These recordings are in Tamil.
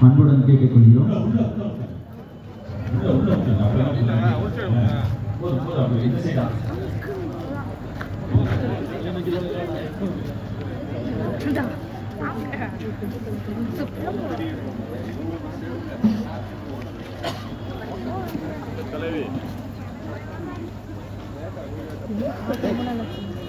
அன்புடன் கேட்டுக்கொள்கிறோம் பதினொன்று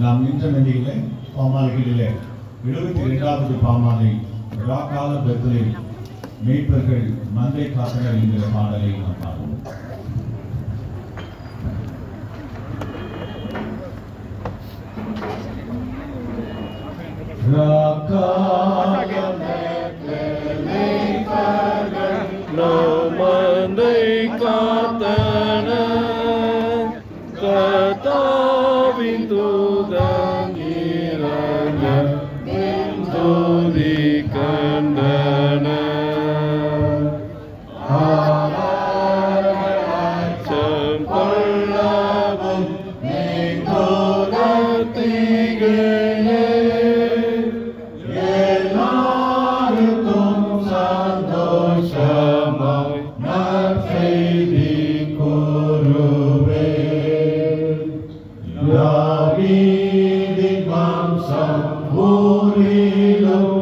நாம் நின்ற நிலையிலே பாமாலைகளிலே எழுபத்தி இரண்டாவது பாமாலை ராக்கால பெர்தலை மேய்ப்பர்கள் மந்தை காத்தனர் என்கிற பாடலை நாம் பார்ப்போம். ராக்கா pintu dan Samsa Bore Lam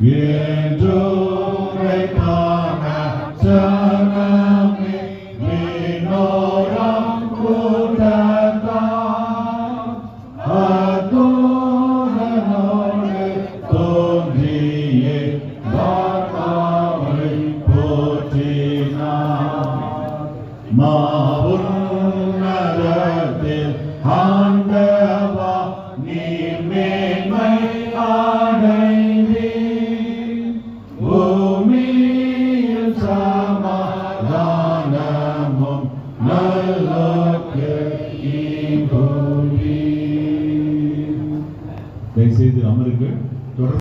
Viento செய்து அமருங்கள். தொடர்